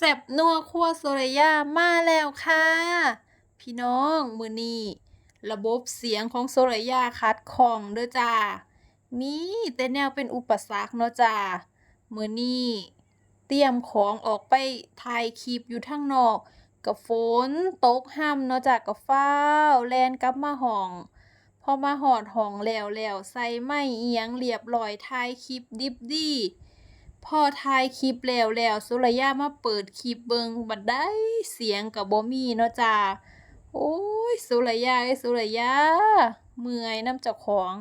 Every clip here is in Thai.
แซ่บนัวครัวโซรยามาแล้วค่ะ พี่น้องมือนี้ระบบเสียงของโซรยาขัดของเด้อจ้า มีแต่แนวเป็นอุปสรรคเนาะจ้ามือนี้เตรียมของออกไปถ่ายคลิปอยู่ทางนอกก็ฝนตกห่ำเนาะจ้าก็ฟ้าวแลนกลับมาห้อง พอมาฮอดห้องแล้วแล้วใส่ไม้อิหยังเรียบร้อยถ่ายคลิปดิบดี พอถ่ายคลิปแล้วแล้วสุรยามาเปิดคลิปเบิงบัดได้เสียงก็บ่มีเนาะจ้าโอ้ยสุรยาเอ้สุรยาเมื่อยน้ำเจ้าของ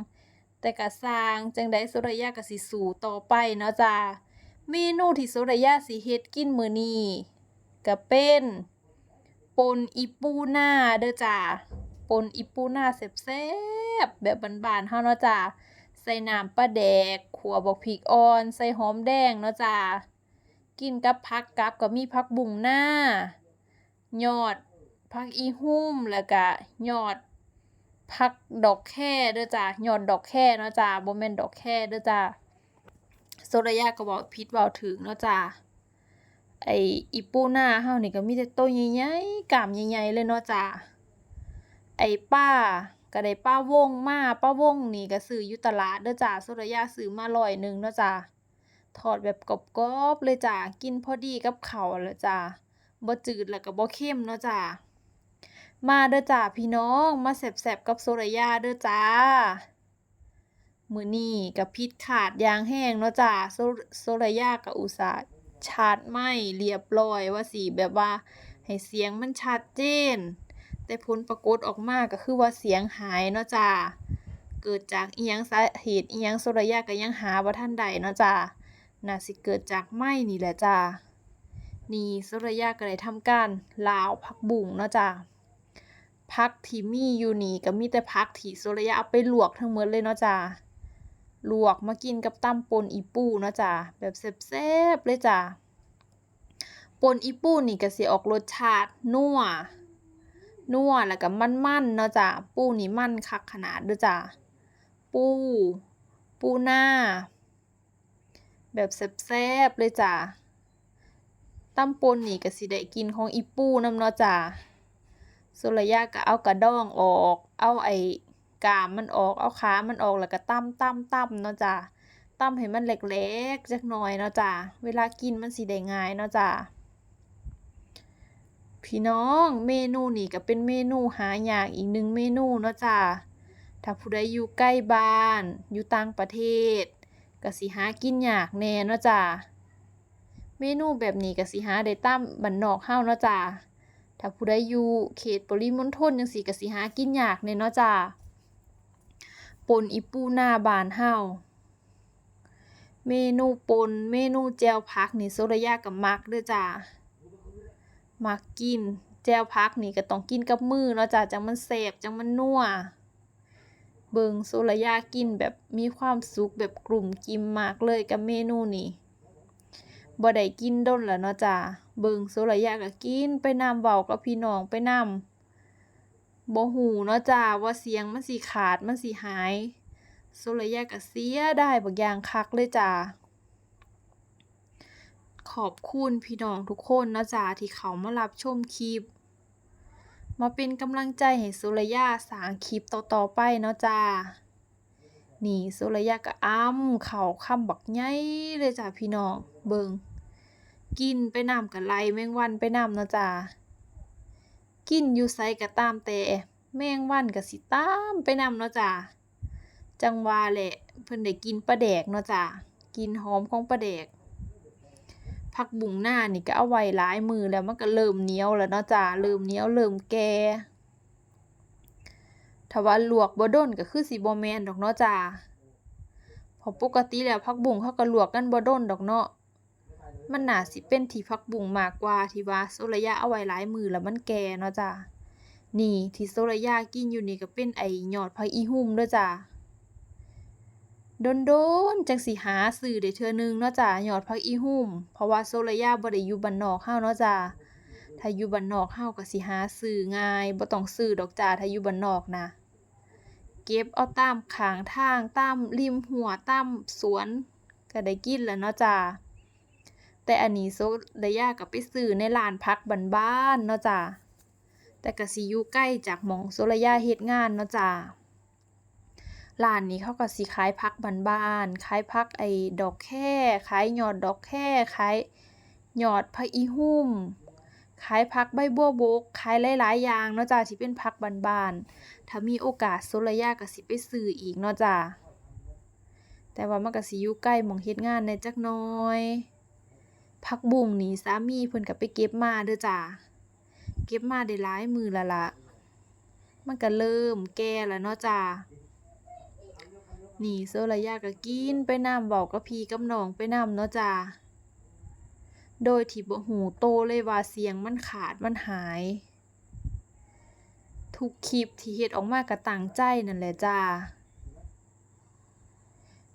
แต่ก็สร้างจังใดสุรยาก็สิสู้ต่อไปเนาะจ้าเมนูที่สุรยาสิเฮ็ดกินมื้อนี้ก็เป็นปนอีปูนาเด้อจ้าปนอีปูนาแซ่บๆแบบบานๆเฮาเนาะจ้าใส่น้ำปลาแดก ขัวบักพริกอ่อน ใส่หอมแดงเนาะจ้ากินกับผักกับก็มีผักบุ้งหน้า ยอดผักอีหุ่มแล้วก็ยอดผักดอกแค่เด้อจ้ายอดดอกแค่เนาะจ้าบ่แม่นดอกแค่เด้อจ้าโซดายาก็บอกผิดเว้าถึงเนาะจ้าไออีปูหน้าเฮานี่ก็มีแต่โตวใหญ่ๆกล้ามใหญ่ๆเลยเนาะจ้าไอป้า ก็ได้ป้าวงมาป้าวงนี่ก็ซื้ออยู่ตลาดเด้อจ้าโซดายาซื้อมาร้อยหนึ่งเนาะจ้าทอดแบบกรอบๆเลยจ้ากินพอดีกับเขาแล้วจ้าบ่จืดแล้วก็บ่เค็มเนาะจ้ามาเด้อจ้าพี่น้องมาแซ่บๆกับโซดายาเด้อจ้า มื้อนี้ก็ผิดขาดยางแห้งเนาะจ้าโซโซดายาก็อุตส่าห์ชาร์จไมค์เรียบร้อยว่าสิแบบว่า ให้เสียงมันชัดเจน แต่ผลปรากฏออกมาก็คือว่าเสียงหายเนาะจ้าเกิดจากเอิหยังสาเหตุอิหยังโซรยาก็ยังหาบ่ทันใดเนาะจ้าน่าสิเกิดจากไหม้นี่แหละจ้านี่โซรยาก็ได้ทำการลาวผักบุ้งเนาะจ้าผักที่มีอยู่นี่ก็มีแต่ผักที่โซรยาเอาไปลวกทั้งหมดเลยเนาะจ้าลวกมากินกับตำปนอีปูเนาะจ้าแบบแซ่บๆเลยจ้าปนอีปูนี่ก็สิออกรสชาตินัว นัวแล้วก็มันๆเนาะจ้ะปูนี่มันคักขนาดเด้อจ้ะปู ปูหน้า แบบแซ่บๆเลยจ้ะตำปนนี่ก็สิได้กินของอีปูนำเนาะจ้ะสุรยาก็เอากระดองออก เอาไอ้กามมันออก เอาขามันออกแล้วก็ตำตำตำเนาะจ้ะตำให้มันเล็กๆจักหน่อยเนาะจ้ะเวลากินมันสิได้ง่ายเนาะจ้ะ พี่น้องเมนูนี่ก็เป็นเมนูหายากอีกหนึ่งเมนูเนาะจ้าถ้าผู้ใดอยู่ใกล้บ้าน อยู่ต่างประเทศก็สิหากินยากแน่เนาะจ้าเมนูแบบนี้ก็สิหาได้ตามบ้านนอกเฮาเนาะจ้าถ้าผู้ใดอยู่เขตปริมณฑลจังซี่ก็สิหากินยากแน่เนาะจ้าปนอีปูหน้าบ้านเฮาเมนูปนเมนูแจวผักนี่โซรยาก็มักเด้อจ้า มักกิน แจวผักนี่ก็ต้องกินกับมือเนาะจ้ะจังมันแซ่บจังมันนัวเบิงโซลายากินแบบมีความสุขแบบกลุ่มกิมมากเลยกับเมนูนี้บ่ได้กินด้นแล้วเนาะจ้ะเบิงโซลายาก็กินไปนำเว้ากับพี่น้องไปนำบ่ฮู้เนาะจ้ะว่าเสียงมันสิขาดมันสิหายโซลายาก็เสียไดายบักอย่างคักเลยจ้ะ ขอบคุณพี่น้องทุกคนนะจ๊ะที่เขามารับชมคลิป มาเป็นกำลังใจให้สุรยาสางคลิปต่อๆไปเนาะจ้านี่สุรยาก็อ้ำเข่าคำบักใหญ่เลยจ้ะพี่น้องเบิงกินไปนำกับไล่แมงวันไปนำเนาะจ้ากินอยู่ไสก็ตามแต่แมงวันก็สิตามไปนำเนาะจ้าจังว่าแหละเพิ่นได้กินปลาแดกเนาะจ้ากินหอมของปลาแดก ผักบุ้งหน้านี่ก็เอาไว้หลายมือแล้วมันก็เริ่มเหนียวแล้วเนาะจ้าเริ่มเหนียวเริ่มแก่ถ้าว่าลวกบ่ด้นก็คือสิบ่แม่นดอกเนาะจ้าเพราะปกติแล้วผักบุ้งเขาก็ลวกกันบ่ด้นดอกเนาะมันน่าสิเป็นที่ผักบุ้งมากกว่าที่ว่าโซระยะเอาไว้หลายมือแล้วมันแก่เนาะจ้านี่ที่โซระยะกินอยู่นี่ก็เป็นไอ้ยอดผักอีหุ่มเด้อจ้า โดนๆจังสิหาซื้อได้เทื่อหนึงเนาะจ้ะยอดผักอีหุ่มเพราะว่าโซลายาบ่ได้อยู่บ้านนอกเฮาเนาะจ้ะถ้าอยู่บ้านนอกเฮาก็สิหาซื้อง่ายบ่ต้องซื้อดอกจ้าถ้าอยู่บ้านนอกนะ เก็บเอาตามขางทางตามริมหัวตามสวนก็ได้กินแล้วเนาะจ้าแต่อันนี้โซระยะก็ไปซื้อในร้านผักบ้านๆเนาะจ้ะแต่ก็สิอยู่ใกล้จากหมองโซระยะเฮ็ดงานเนาะจ้ะ ร้านนี้เขาก็สิขายผักบ้านๆขายผักไอ้ดอกแค่ขายยอดดอกแค่ขายยอดผักอีหุ่มขายผักใบบัวบกขายหลายๆอย่างเนาะจ้ะที่เป็นผักบ้านๆถ้ามีโอกาสโซรยะก็สิไปซื้ออีกเนาะจ้ะแต่ว่ามันก็สิอยู่ใกล้หม้องเฮ็ดงานแหน่จักน่อยผักบุ้งนี่สามีเพิ่นก็ไปเก็บมาเด้อจ้ะเก็บมาได้หลายมื้อล้วล่ะมันก็เริ่มแก่แล้วเนาะจ้ะ นี่โซระยะก็กินไปน้ำเว้ากับพีกับน้องไปน้ำเนาะจ้ะโดยที่บ่ฮู้โตเลยว่าเสียงมันขาดมันหาย ทุกคลิปที่เฮ็ดออกมาก็ตั้งใจนั่นแหละจ้ะ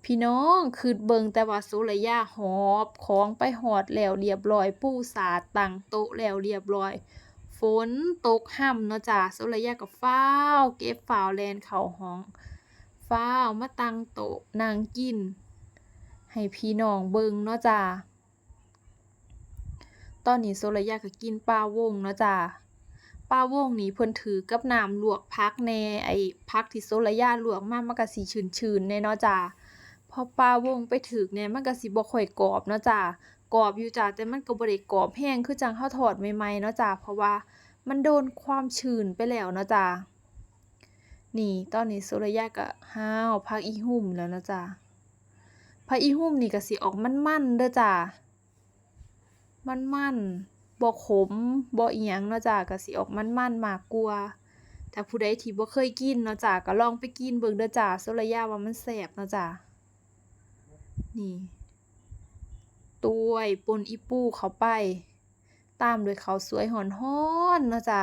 พี่น้องคิดเบิ่งแต่ว่าโซระยะหอบของไปฮอดแล้วเรียบร้อย ปู้สาตั้งโต๊ะแล้วเรียบร้อย ฝนตกห่ำเนาะจ้ะโซระยะก็ฟ้าวเก็บฟ้าวแลนเข้าห้อง ฟ้าวมาตั้งโต๊ะนั่งกิน ให้พี่น้องเบิ่งเนาะจ้ะตอนนี้โซระยะก็กินปลาวงเนาะจ้ะปลาวงนี่เพิ่นถือกับน้ำลวกผักแน่ไอ้ผักที่โซระยะลวกมามันก็สิชื้นๆแน่เนาะจ้ะพอปลาวงไปถึกเนี่ยมันก็สิบ่ค่อยกรอบเนาะจ้ะกรอบอยู่จ้ะแต่มันก็บ่ได้กรอบแรงคือจังเราทอดใหม่ๆเนาะจ้ะเพราะว่ามันโดนความชื้นไปแล้วเนาะจ้ะ นี่ตอนนี้โซระยะก็ฮ้าวผักอีหุ่มแล้วนะจ้ะผักอีหุ่มนี่ก็สิออกมันๆเด้อจ้ะมันๆบ่ขมบ่อิหยังเนาะจ้ะก็สิออกมันๆมากกว่าถ้าผู้ใดที่บ่เคยกินเนาะจ้ะก็ลองไปกินเบิ่งเด้อจ้ะโซระยะว่ามันแซ่บเนาะจ้ะนี่ต้วยปนอีปูเข้าไป ตามด้วยข้าวสวยร้อนๆเนาะจ้ะ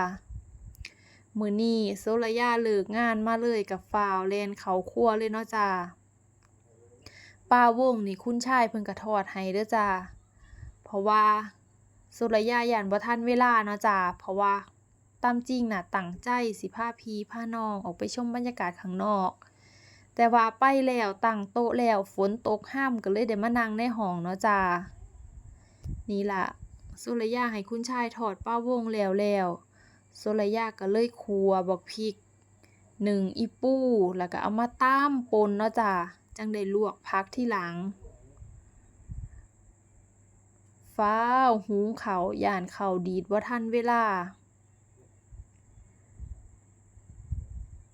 มือนี้โซระยะเลิกงานมาเลยก็ฟ้าวแล่นเขาครัวเลยเนาะจ้ะปลาวงนี่คุณชายเพิ่นก็ทอดให้เด้อจ้ะเพราะว่าโซระยะย้านบ่ทันเวลาเนาะจ้ะเพราะว่าตามจริงน่ะตั้งใจสิพาพี่พาน้องออกไปชมบรรยากาศข้างนอก แต่ว่าไปแล้วตั้งโต๊ะแล้วฝนตกห้ำก็เลยได้มานั่งในห้องเนาะจ้านี่ล่ะโซรยะให้คุณชายถอดป้าวงแล้วแล้ว โซระยะก็เลยคัวบักพริกหนึ่งอีปูแล้วก็เอามาตำป่นเนาะจ้าจังได้ลวกผักที่หลัง ฟ้าวหุงข้าย่านเขาดีดบ่าทันเวลา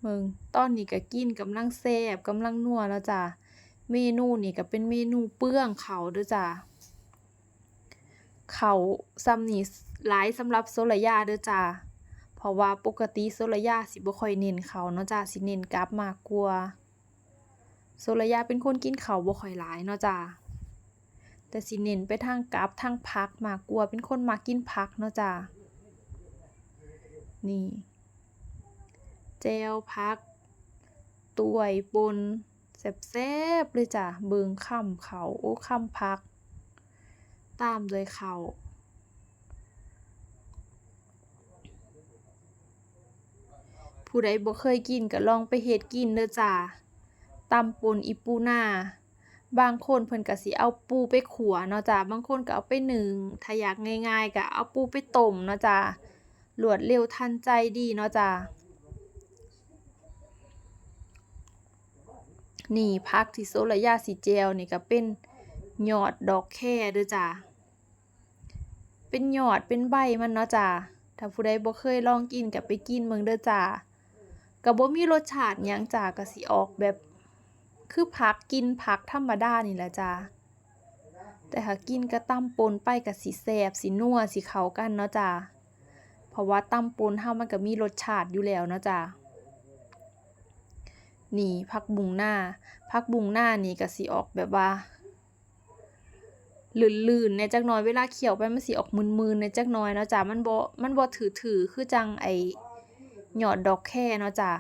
เบิ่งตอนนี้ก็กินกำลังแซ่บกำลังนัวแล้วจ้ะเมนูนี่ก็เป็นเมนูเปลืองข้าด้อจ้ะข้าวส่ำนี้หลายสำหรับโซระยะเด้อจ้ะ ราะว่าปกติโซระยะสิบ่ค่อยเน้นข้าวเนาะจ้ะสิเน้นกับมากกว่าโซระยะเป็นคนกินข้าวบ่ค่อยหลายเนาะจ้ะแต่สิเน้นไปทางกับทางผักมากกว่าเป็นคนมักกินผักเนาะจ้ะนี่แจ่วผักตวยปนแซ่บๆเลยจ้ะเบิงค่ำข้าโอ้ค่ำผัก ตามด้วยข้า ผู้ใดบ่เคยกินก็ลองไปเฮ็ดกินเด้อจ้ะตำป่นอีปูนาบางคนเพิ่นก็สิเอาปูไปขัวเนาะจ้ะบางคนก็เอาไปนึ่งถ้าอยากง่ายๆก็เอาปูไปต้มเนาะจ้ะรวดเร็วทันใจดีเนาะจ้ะนี่ผักที่โซระยะสิแจ่วนี่ก็เป็นยอดดอกแค่เด้อจ้ะเป็นยอดเป็นใบมันเนาะจ้ะถ้าผู้ใดบ่เคยลองกินก็ไปกินเบิ่งเด้อจ้ะ ก็บ่มีรสชาติหยังจ้ะก็สิออกแบบ คือผักกินผักธรรมดานี่แหละจ้ะแต่ถ้ากินกับตำป่นไปก็สิแซ่บสินัวสิเข้ากันเนาะจ้ะเพราะว่าตำป่นเฮามันก็มีรสชาติอยู่แล้วเนาะจ้ะนี่ผักบุ้งหน้าผักบุ้งหน้านี่ก็สิออกแบบว่าลื่นๆแหน่จักน่อยเวลาเคี้ยวไปมันสิออกมึนๆแหน่จักน่อยเนาะจ้ะมันบ่มันบ่ถือๆคือจังไอ หยอดดอกแค่เนาะจ้ะ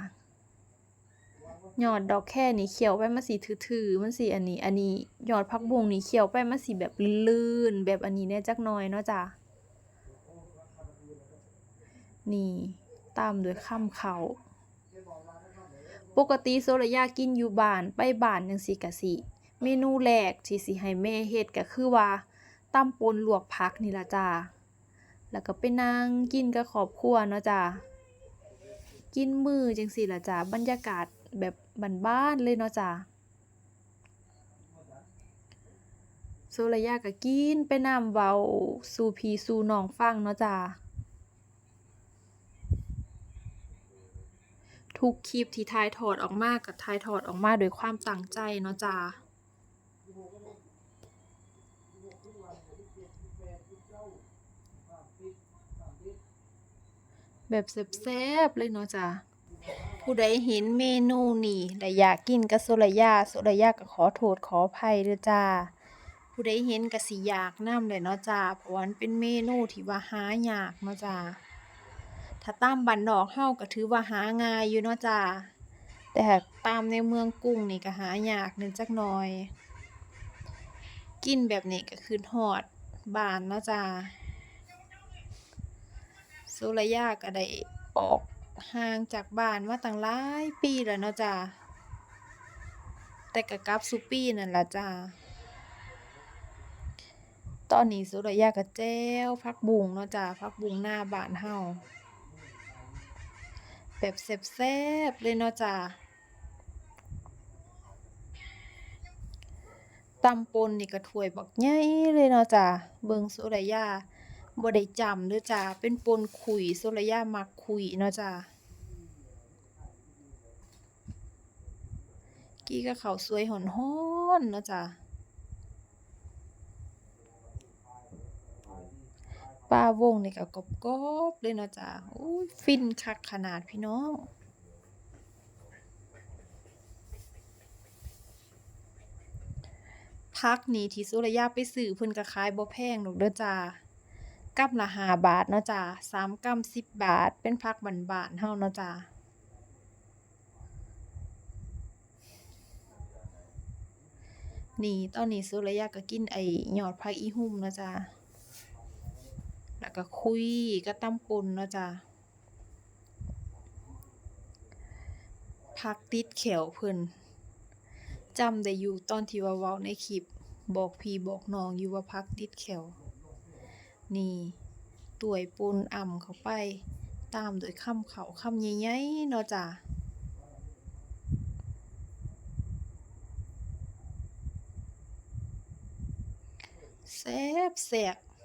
ยอดดอกแค่นี่เคี้ยวไปมันสิถือๆมันสิอันนี้ อันนี้หยอดผักบุ้งนี่เคี้ยวไปมันสิแบบลื่นแบบอันนี้แน่จักหน่อยเนาะจ้ะนี่ตามด้วยค่ำข้าปกติโซระยะกินอยู่บ้านไปบ้านจั่งซี้ก็สิเมนูแรกที่สิให้แม่เฮ็ดก็คือว่าตำปนลวกผักนี่ละจ้าแล้วก็ไปนั่งกินกับครอบครัวเนาะจ้า กินมือจังซี้ล่ะจ้าบรรยากาศแบบบ้านๆเลยเนาะจ้าโซระยาก็กินไปนำเว้าสู่พีสู่น้องฟังเนาะจ้าทุกคลิปที่ถ่ายทอดออกมาก็ถ่ายทอดออกมาด้วยความตั้งใจเนาะจ้า แบบแซ่บๆเลยเนาะจ้าผู้ใดเห็นเมนูนี้และอยากกินกับโซระยาโซระยาก็ขอโทษขออภัยเด้อจ้าผู้ใดเห็นก็สิอยากนำแหละเนาะจ้าเพราะว่ามันเป็นเมนูที่ว่าหายากเนาะจ้าถ้าตามบ้านนอกเฮาก็ถือว่าหาง่ายอยู่เนาะจ้าแต่ตามในเมืองกรุงนี่ก็หายากแหน่จักหน่อย กินแบบนี้ก็คิดฮอดบานเนาะจ้า โซรยาก็ได้ออกห่างจากบ้านมาตั้งหลายปีแล้วเนาะจ้าแต่ก็กลับซุปีนั่นล่ะจ้าตอนนี้โซรยาก็แจ่วผักบุงเนาะจ้าผักบุงหน้าบ้านเฮาแบบแซ่บๆเลยเนาะจ้าตำปนนี่ก็ถ้วยบักใหญ่เลยเนาะจ้าเบิงโซระยา บ่ได้จำเด้อจ้าเป็นปนขุยโซระยามักขุยเนาะจ้ากินกับข้าวสวยร้อนเนาะจ้าปลาวงนี่ก็กรอบๆเลยเนาะจ้าโอ้ยฟินคักขนาดพี่น้องผักนี่ที่โซรยาไปซื้อเพิ่นก็ขายบ่แพงดอกเด้อจ้า กำละห้าบาทเนาะจ้าสามกำสิบบาท เป็นผักบ้านๆเฮาเนาะจ้านี่ตอนนี้โซระยาก็กินไอ้ยอดผักอีหุ่มเนาะจ้าแล้วก็คุยกับตำป่นเนาะจ้าผักติดแขวเพิ่นจำได้อยู่ตอนที่ว่าเว้าในคลิป บอกพี่บอกน้องอยู่ว่าผักติดแขว นี่ตวยป่นอ่ำเข้าไป ตามโด้วยคำข้าคำใหญ่ๆเนาะจ้าแซ่บๆ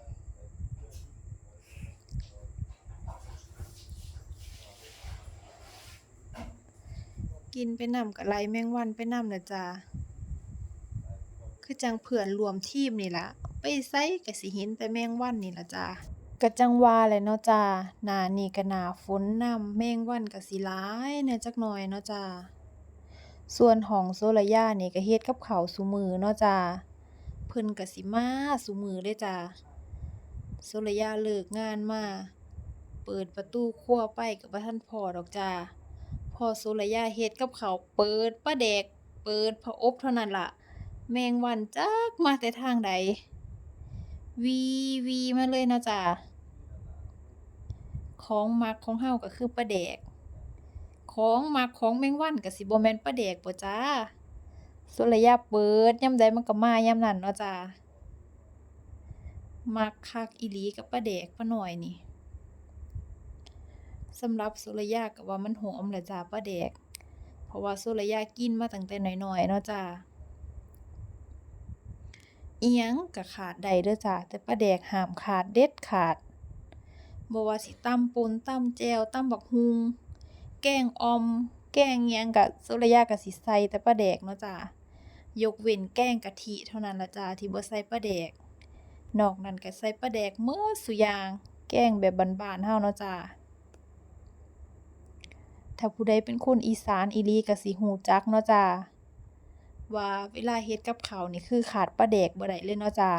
กินไปนำก็ไล่แมงวันไปนำล่ะจ้าคือจังเพื่อนรวมทีมนี่ล่ะ ไปไสก็สิเห็นแต่แมงวันนี่ล่ะจ้าก็จังว่าแหละเนาะจ้า หน้านี้ก็หน้าฝนนำแมงวันก็สิหลายแหน่จักหน่อยเนาะจ้า ส่วนของโซระยานี่ก็เฮ็ดกับข้าวซุมื้อเนาะจ้า เพิ่นก็สิมาซุมื้อเลยจ้า โซระยาเลิกงานมา เปิดประตูครัวไปก็บ่ทันพ้อดอกจ้า พอโซระยาเฮ็ดกับข้าวเปิดปลาแดก เปิดผาอบเท่านั้นล่ะ แมงวันจักมาแต่ทางใด วีวีมาเลยนะจ้าของมักของเฮาก็คือปลาแดก ของมักของแมงวันก็สิบ่แม่นปลาแดกบ่จ้าโซระยาเปิดยามใดมันก็มายามนั้นเนาะจ้ามักคักอีหลีกับปลาแดกปลาน้อยนี่สำหรับโซรยาก็ว่ามันหอมแหละจ้าปลาแดก เพราะว่าโซรยากินมาตั้งแต่น้อยๆเนาะจ้า เอิหยังก็ขาดได้เด้อจ้าแต่ปลาแดกห้ามขาดเด็ดขาดบ่ว่าสิตำป่นตำแจวตำบักหุ่งแกงออม แกงหยังก็โซระยาก็สิใส่แต่ปลาแดกเนาะจ้ายกเว้นแกงกะทิเท่านั้นละจ้าที่บ่ใส่ปลาแดก นอกนั้นก็ใส่ปลาแดกหมดซุยาง แกงแบบบานๆเฮาเนาะจ้าถ้าผู้ใดเป็นคนอีสานอีลีก็สิรู้จักเนาะจ้า ว่าเวลาเฮ็ดกับข้าวนี่คือขาดปลาแดกบ่ได้เลยเนาะจ้า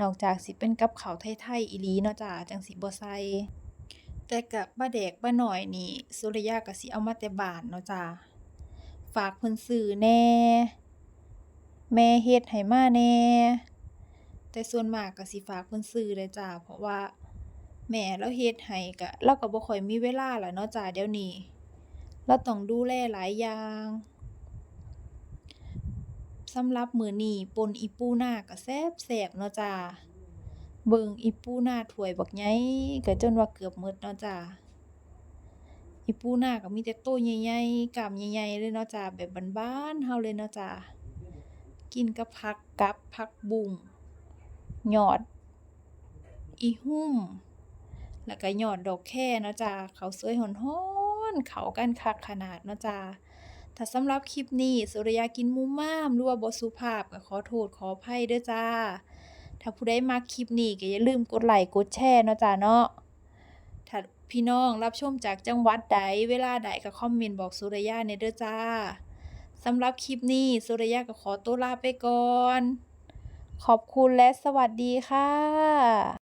นอกจากสิเป็นกับข้าวไทยๆอีหลีเนาะจ้าจั่งสิบ่ใส่แต่ก็ปลาแดกปลาน้อยนี่โซระยาก็สิเอามาแต่บ้านเนาะจ้าฝากเพิ่นซื้อแหน่ แม่เฮ็ดให้มาแหน่แต่ส่วนมากก็สิฝากเพิ่นซื้อเด้จ้าเพราะว่า แม่เลาเฮ็ดให้ก็เลาก็บ่ค่อยมีเวลาล้วเนาะจ้าเดี๋ยวนี้เลาต้องดูแลหลายอย่าง สำหรับมื้อนี้ป่นอีปูนาก็แซ่บเนาะจ้า เบิ่งอีปูนาถ้วยบักใหญ่ก็จนว่าเกือบหมดเนาะจ้า อีปูนาก็มีแต่โตใหญ่ๆกามใหญ่ๆเลยเนาะจ้าแบบบ้านๆเฮาเลยเนาะจ้า กินกับผักกับผักบุ้งยอด อีหุ่มแล้วก็ยอดดอกแคเนาะจ้าเขาสวยร้อนๆเขากันคักขนาดเนาะจ้า ถ้าสำหรับคลิปนี้สุริยากินมุมมามหรือว่าบ่สุภาพก็ขอโทษขออภัยเด้อจ้า ถ้าผู้ใดมักคลิปนี้ก็อย่าลืมกดไลค์กดแชร์เนาะจ้าเนาะ ถ้าพี่น้องรับชมจากจังหวัดใดเวลาใดก็คอมเมนต์บอกสุริยาแหน่เด้อจ้าสำหรับคลิปนี้สุริยาก็ขอตัวลาไปก่อน ขอบคุณและสวัสดีค่ะ